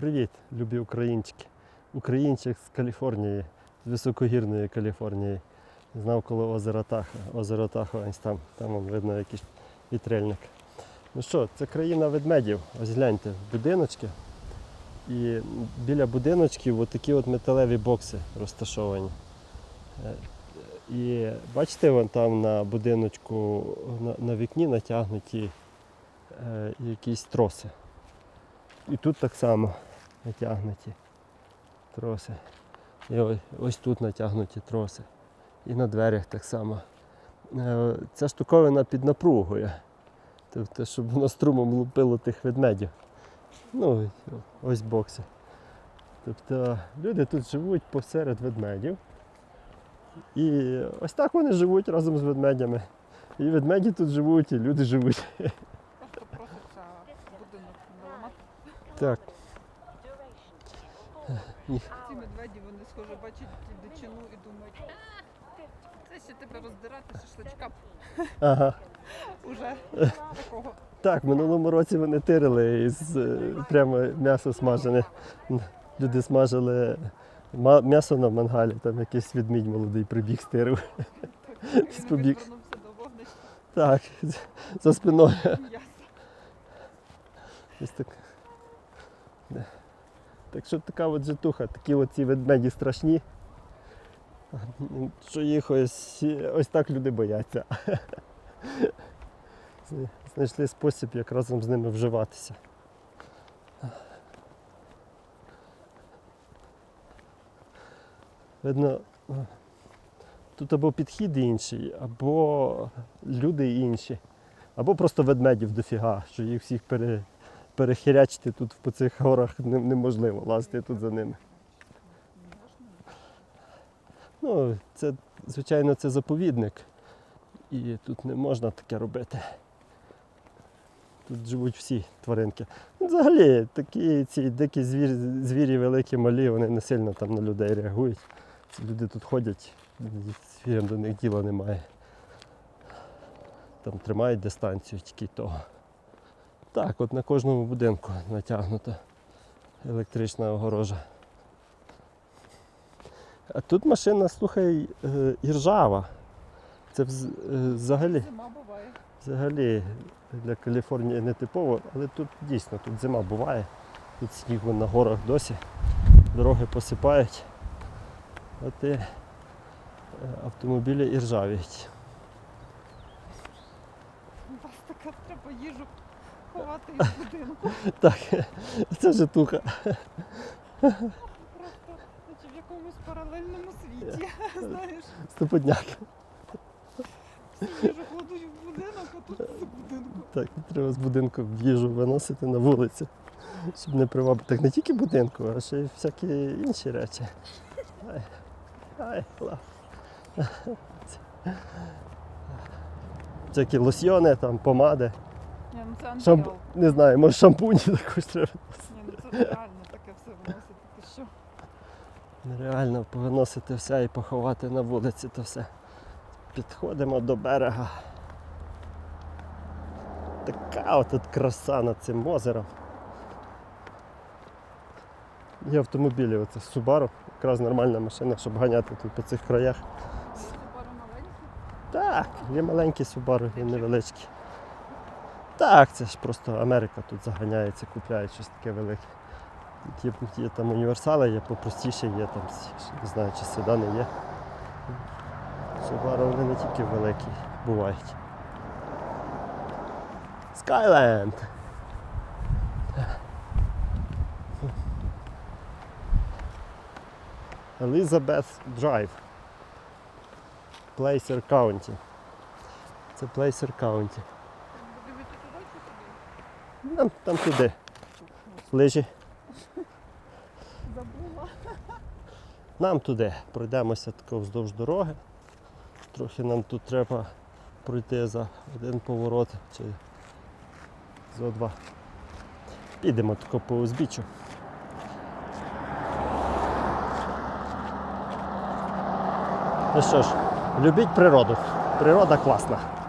Привіт, любі українчики. Українчик з Каліфорнії, з високогірної Каліфорнії. Знав коло озера Таха. Озеро Таха, ось там, там видно якийсь вітрильник. Ну що, це країна ведмедів. Ось гляньте, будиночки. І біля будиночків такі от металеві бокси розташовані. Е, І бачите, вон там на будиночку на, на вікні натягнуті е, якісь троси. І тут так само натягнуті троси. І ось, ось тут натягнуті троси. І на дверях так само. Е, Ця штуковина під напругою. Тобто, щоб воно струмом лупило тих ведмедів. Ну, ось бокси. Тобто люди тут живуть посеред ведмедів. І ось так вони живуть разом з ведмедями. І ведмеді тут живуть, і люди живуть. Просто будинок не Так. Ці медведі, вони схоже бачать дичину і думають, це ще тебе роздирати шашличка Ага. уже такого. Так, в минулому році вони тирили із е, прямо м'ясо смажене. Люди смажили ма- м'ясо на мангалі, там якийсь відмідь молодий прибіг стирив. Він побіг. відвернувся до вогнища Так, за спиною. м'яса. Ось так. Да. Так що така от житуха, такі оці ведмеді страшні. Що їх ось, ось так люди бояться. Знайшли спосіб, як разом з ними вживатися. Видно, тут або підхід інший, або люди інші, або просто ведмедів дофіга, що їх всіх пере, перехирячити тут по цих горах неможливо, лазити тут за ними. Ну, це, звичайно, це заповідник. І тут не можна таке робити. Тут живуть всі тваринки. Взагалі, такі ці дикі звірі, звірі великі, малі, вони не сильно там на людей реагують. Ці люди тут ходять, звірям до них діла немає. Там тримають дистанцію тільки того. Так, от на кожному будинку натягнута електрична огорожа. А тут машина, слухай, е, і ржава. Це е, взагалі, Зима буває. взагалі для Каліфорнії не типово, але тут дійсно тут зима буває. Тут сніг вон на горах досі, дороги посипають. От і е, автомобілі і ржавіють. У вас така треба їжу ховати із будинку. Так, це житуха. Просто наче в якомусь паралельному світі. Знаєш, Стоподняк. всю їжу кладуть в будинок, а тут з будинку. Так, треба з будинку в їжу виносити на вулицю, щоб не привабити. Так не тільки будинку, а ще й всякі інші речі. Ай, ай, ла. Всякі лосьйони, там, помади. Це Шамп... Не знаю, може шампуні також треба. Ні, ну це реально таке все виносити. Ти що? Нереально повиносити все і поховати на вулиці то все. Підходимо до берега. Така от краса над цим озером. Є автомобілі, оце Subaru, якраз нормальна машина, щоб ганяти тут по цих краях. Це пару маленьких. Так, є маленькі Subaru, є невеличкі. Так, це ж просто Америка тут заганяється, купляють щось таке велике. Є, є там універсали, є попростіше, є там, не знаю, чи седани є. Subaru вони не тільки великі бувають. Skyland! Elizabeth Drive. Placer County. Це Placer County. Нам там туди. Лижі. Забула. Нам туди. Пройдемося тако вздовж дороги. Трохи нам тут треба пройти за один поворот чи за два. Підемо тако по узбіччю. Ну що ж, любіть природу. Природа класна.